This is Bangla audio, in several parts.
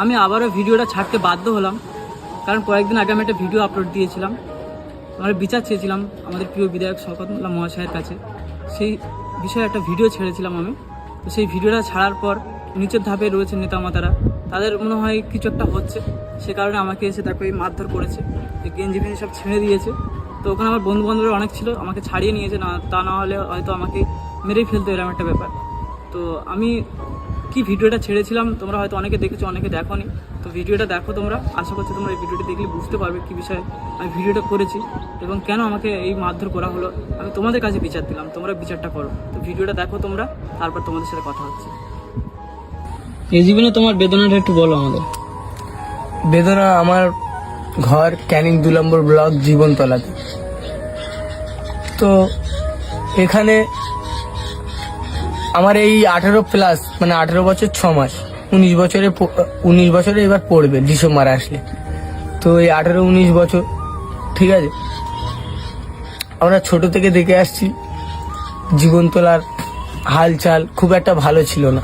আমি আবারও ভিডিওটা ছাড়তে বাধ্য হলাম, কারণ কয়েকদিন আগে আমি একটা ভিডিও আপলোড দিয়েছিলাম। আমরা বিচার চেয়েছিলাম আমাদের প্রিয় বিধায়ক শওকত মহাশয়ের কাছে। সেই বিষয়ে একটা ভিডিও ছেড়েছিলাম আমি। তো সেই ভিডিওটা ছাড়ার পর নিচের ধাপে রয়েছে নেতামাতারা। তাদের মনে হয় কিছু একটা হচ্ছে। সে কারণে আমাকে এসে তারপরে মারধর করেছে। গেঞ্জি ফেঞ্জি সব ছেড়ে দিয়েছে। তো ওখানে আমার বন্ধু বান্ধবরা অনেক ছিল, আমাকে ছাড়িয়ে নিয়েছে। না, তা না হলে হয়তো আমাকে মেরেই ফেলতে এরকম একটা ব্যাপার। তো আমি কি ভিডিওটা ছেড়েছিলাম তোমরা হয়তো অনেকে দেখেছ অনেকে দেখোনি। তো ভিডিওটা দেখো তোমরা। আশা করছি তোমরা এই ভিডিওটা দেখলে বুঝতে পারবে কি বিষয়ে আমি ভিডিওটা করেছি এবং কেন আমাকে এই মারধর করা হলো। আমি তোমাদের কাছে বিচার দিলাম তোমরা বিচারটা করো। তো ভিডিওটা দেখো তোমরা তারপর তোমাদের সাথে কথা হচ্ছে। এই জীবনে তোমার বেদনাটা একটু বলো আমাদের। বেদনা আমার ঘর ক্যানিং দু নম্বর ব্লক জীবনতলাতে। তো এখানে আমার এই আঠেরো প্লাস মানে আঠেরো বছর ছ মাস, উনিশ বছরে উনিশ বছরে এবার পড়বে, ডিসেম্বর আসলে। তো এই আঠেরো, উনিশ বছর, ঠিক আছে? আমরা ছোট থেকে দেখে আসছি জীবনতলার হালচাল খুব একটা ভালো ছিল না,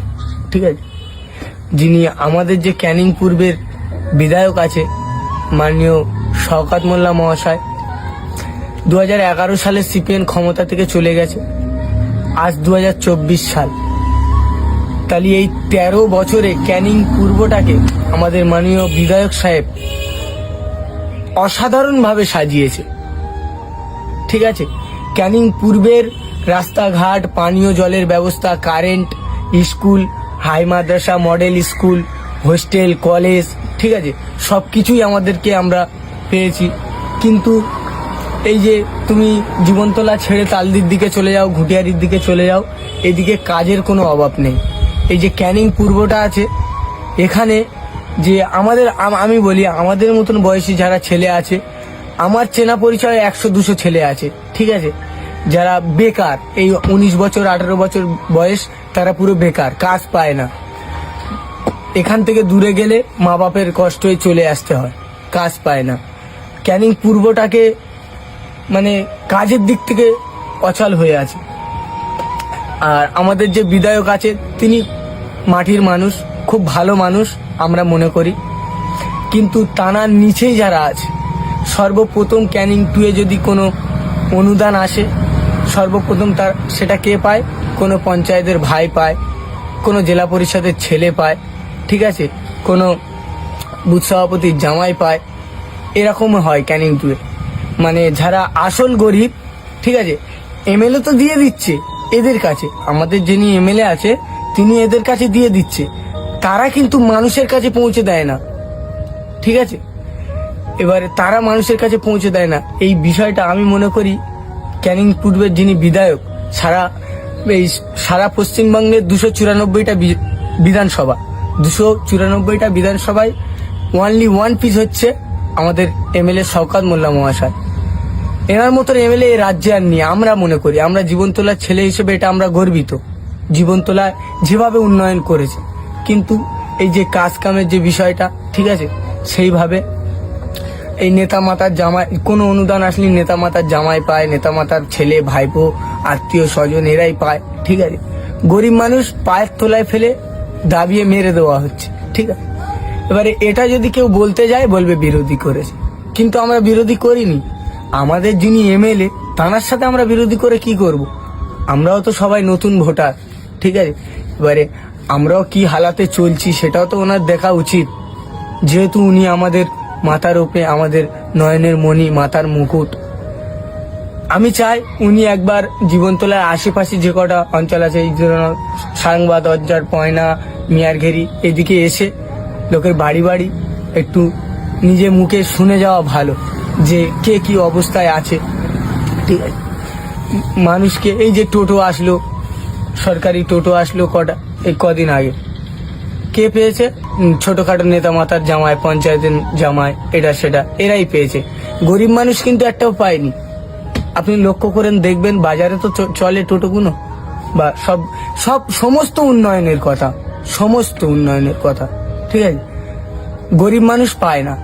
ঠিক আছে? যিনি আমাদের যে ক্যানিং পূর্বের বিধায়ক আছে, মাননীয় শওকাত মোল্লা মহাশয় দু হাজার এগারো সালে সিপিএন ক্ষমতা থেকে চলে গেছে। আজ দু হাজার চব্বিশ সাল। তাহলে এই তেরো বছরে ক্যানিং পূর্বটাকে আমাদের মাননীয় বিধায়ক সাহেব অসাধারণভাবে সাজিয়েছে। ঠিক আছে? ক্যানিং পূর্বের রাস্তাঘাট, পানীয় জলের ব্যবস্থা, কারেন্ট, স্কুল, হাই মাদ্রাসা, মডেল স্কুল, হোস্টেল, কলেজ, ঠিক আছে? সব কিছুই আমাদেরকে আমরা পেয়েছি। কিন্তু এই যে তুমি জীবনতলা ছেড়ে তালদির দিকে চলে যাও, ঘুটিয়ারির দিকে চলে যাও, এদিকে কাজের কোনো অভাব নেই। এই যে ক্যানিং পূর্বটা আছে, এখানে যে আমাদের, আমি বলি আমাদের মতন বয়সী যারা ছেলে আছে, আমার চেনা পরিচয় একশো দুশো ছেলে আছে, ঠিক আছে? যারা বেকার, এই উনিশ বছর, আঠারো বছর বয়স, তারা পুরো বেকার, কাজ পায় না। এখান থেকে দূরে গেলে মা বাপের কষ্টে চলে আসতে হয়, কাজ পায় না। ক্যানিং পূর্বটাকে মানে কাজের দিক থেকে অচল হয়ে আছে। আর আমাদের যে বিধায়ক আছে, তিনি মাটির মানুষ, খুব ভালো মানুষ, আমরা মনে করি। কিন্তু তানার নিচেই যারা আছে, সর্বপ্রথম ক্যানিং টুয়ে যদি কোনো অনুদান আসে, সর্বপ্রথম তার, সেটা কে পায়? কোনো পঞ্চায়েতের ভাই পায়, কোনো জেলা পরিষদের ছেলে পায়, ঠিক আছে? কোনো বুথ সভাপতির জামাই পায়, এরকম হয় ক্যানিং টুয়ে। মানে যারা আসল গরিব, ঠিক আছে এমএলএ তো দিয়ে দিচ্ছে এদের কাছে। আমাদের যিনি এমএলএ আছে, তিনি এদের কাছে দিয়ে দিচ্ছে। তারা কিন্তু মানুষের কাছে পৌঁছে দেয় না। ঠিক আছে? এবারে তারা মানুষের কাছে পৌঁছে দেয় না। এই বিষয়টা আমি মনে করি ক্যানিং পূর্বের যিনি বিধায়ক, সারা এই সারা পশ্চিমবঙ্গের দুশো চুরানব্বইটা বিধানসভা। দুশো চুরানব্বইটা বিধানসভায় ওয়ানলি ওয়ান পিস হচ্ছে আমাদের এমএলএ শওকাত মোল্লা মহাশয়। এনার মতন এমএলএ রাজ্যে আর নিয়ে আমরা মনে করি। আমরা জীবনতলার ছেলে হিসেবে এটা আমরা গর্বিত। জীবনতলা যেভাবে উন্নয়ন করেছে। কিন্তু এই যে কাজ কামের যে বিষয়টা, ঠিক আছে? সেইভাবে এই নেতা মাতার জামাই, কোনো অনুদান আসলে নেতা মাতার জামাই পায়, নেতা মাতার ছেলে, ভাইপো, আত্মীয় স্বজন এরাই পায়, ঠিক আছে? গরিব মানুষ পায়ের তোলায় ফেলে দাবিয়ে মেরে দেওয়া হচ্ছে, ঠিক আছে? এবারে এটা যদি কেউ বলতে যায়, বলবে বিরোধী করেছে। কিন্তু আমরা বিরোধী করিনি। আমাদের যিনি এমএলএ, তানার সাথে আমরা বিরোধী করে কি করব। আমরাও তো সবাই নতুন ভোটার, ঠিক আছে? এবারে আমরাও কি হালাতে চলছি সেটাও তো ওনার দেখা উচিত। যেহেতু উনি আমাদের মাথার উপরে, আমাদের নয়নের মণি, মাথার মুকুট। আমি চাই উনি একবার জীবনতলার আশেপাশে যে কটা অঞ্চল আছে, এই জন্য সাংবাদ, অজ্জার পয়না, মিয়ারঘেরি, এদিকে এসে লোকের বাড়ি বাড়ি একটু নিজে মুখে শুনে যাওয়া ভালো। যে কে কি অবস্থায় আছে। ঠিক আছে। মানুষকে এই যে টোটো আসলো, সরকারি টোটো আসলো কটা, এই কদিন আগে। কে পেয়েছে? ছোটখাটো নেতা মাতার জামায় পঞ্চায়েতের জামায় এটা সেটা, এরাই পেয়েছে। গরিব মানুষ কিন্তু একটাও পায়নি। আপনি লক্ষ্য করেন, দেখবেন বাজারে তো চলে টোটোগুলো। বা সব সব সমস্ত উন্নয়নের কথা, সমস্ত উন্নয়নের কথা। ঠিক আছে? গরিব মানুষ পায় না।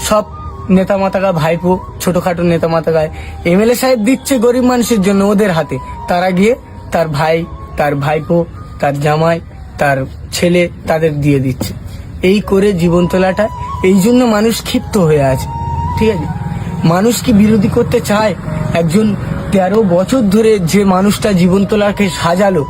সব নেতা মাতাকা ভাইপো, ছোটখাটো নেতা মাতাকায় এমএলএ সাহেব দিচ্ছে গরিব মানুষের জন্য ওদের হাতে। তারা গিয়ে তার ভাই, তার ভাইপো, তার জামাই, তার ছেলে তাদের দিয়ে দিচ্ছে। এই করে জীবন তোলাটা, এই জন্য মানুষ ক্ষিপ্ত হয়ে আছে। ঠিক আছে? মানুষ কি বিরোধী করতে চায়? একজন তেরো বছর ধরে যে মানুষটা জীবন তোলাকে সাজালো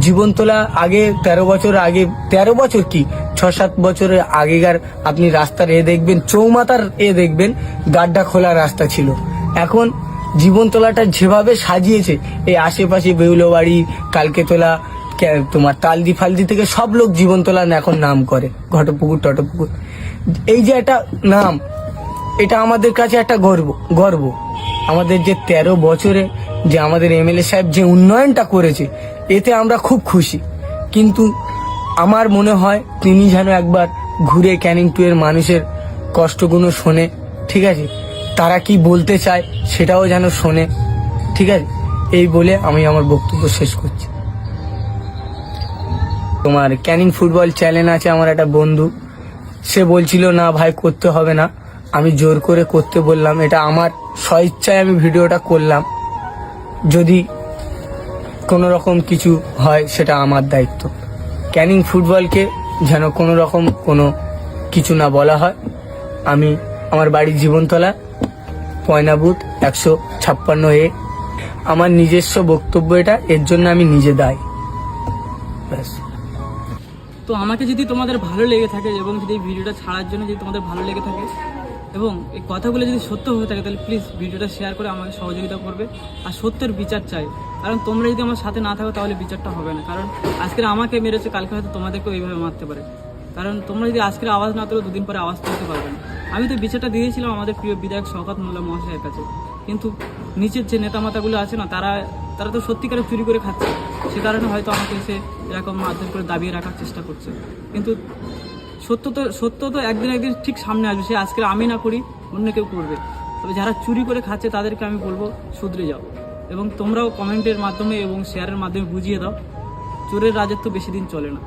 জীবন তোলা আগে তেরো বছর আগে, তেরো বছর কি? ছ সাত বছরের আগেকার আপনি রাস্তার এ দেখবেন চৌমাতার এ দেখবেন গাড্ডা খোলা রাস্তা ছিল। এখন জীবন তোলাটা যেভাবে সাজিয়েছে, এই আশেপাশে বেউলোবাড়ি কালকে তোলা কে- তোমার তালদি ফালদি থেকে সব লোক জীবন তোলা এখন নাম করে, ঘটপুকুর, টটপুকুর। এই যে একটা নাম, এটা আমাদের কাছে একটা গর্ব গর্ব। আমাদের যে তেরো বছরে যে আমাদের এমএলএ সাহেব যে উন্নয়নটা করেছে, এতে আমরা খুব খুশি। কিন্তু আমার মনে হয় তিনি যেন একবার ঘুরে ক্যানিং টু এর মানুষের কষ্টগুলো শোনে, ঠিক আছে? তারা কি বলতে চায় সেটাও যেন শোনে, ঠিক আছে? এই বলে আমি আমার বক্তব্য শেষ করছি। তোমার ক্যানিং ফুটবল চ্যানেল আছে আমার একটা বন্ধু। সে বলছিল, না ভাই, করতে হবে না। আমি জোর করে করতে বললাম। এটা আমার স্বইচ্ছায় আমি ভিডিওটা করলাম। যদি কোনো রকম কিছু হয়, সেটা আমার দায়িত্ব। ক্যানিং ফুটবলকে যেন কোনো রকম কোনো কিছু না বলা হয়। আমি আমার বাড়ির জীবনতলা, পয়না বুথ একশো ছাপ্পান্ন এ। আমার নিজস্ব বক্তব্য এটা, এর জন্য আমি নিজে দায়ী। ব্যাস। তো আমাকে যদি তোমাদের ভালো লেগে থাকে এবং যদি ভিডিওটা ছাড়ার জন্য যদি তোমাদের ভালো লেগে থাকে এবং এই কথাগুলো যদি সত্য হয়ে থাকে, তাহলে প্লিজ ভিডিওটা শেয়ার করে আমাকে সহযোগিতা করবে। আর সত্যের বিচার চাই। কারণ তোমরা যদি আমার সাথে না থাকো, তাহলে বিচারটা হবে না। কারণ আজকে আমাকে মেরেছে, কালকে হয়তো তোমাদেরকেও এইভাবে মারতে পারে। কারণ তোমরা যদি আজকের আওয়াজ না তোলো, দুদিন পরে আওয়াজ তুলতে পারবে না। আমি তো বিচারটা দিয়েছিলাম আমাদের প্রিয় বিধায়ক শওকত মোল্লা মহাশয়ের কাছে। কিন্তু নিচের যে নেতামাতাগুলো আছে না, তারা তারা তো সত্যিকারে চুরি করে খাচ্ছে। সে কারণে হয়তো আমাকে এসে এরকম মারধর করে দাবিয়ে রাখার চেষ্টা করছে। কিন্তু সত্য তো সত্য তো একদিন একদিন ঠিক সামনে আসবে, সে আজকে আমি না করি, অন্য কেউ করবে। তবে যারা চুরি করে খাচ্ছে তাদেরকে আমি বলব, শুধরে যাও। এবং তোমরাও কমেন্টের মাধ্যমে এবং শেয়ারের মাধ্যমে বুঝিয়ে দাও, চোরের রাজত্ব বেশি দিন চলে না।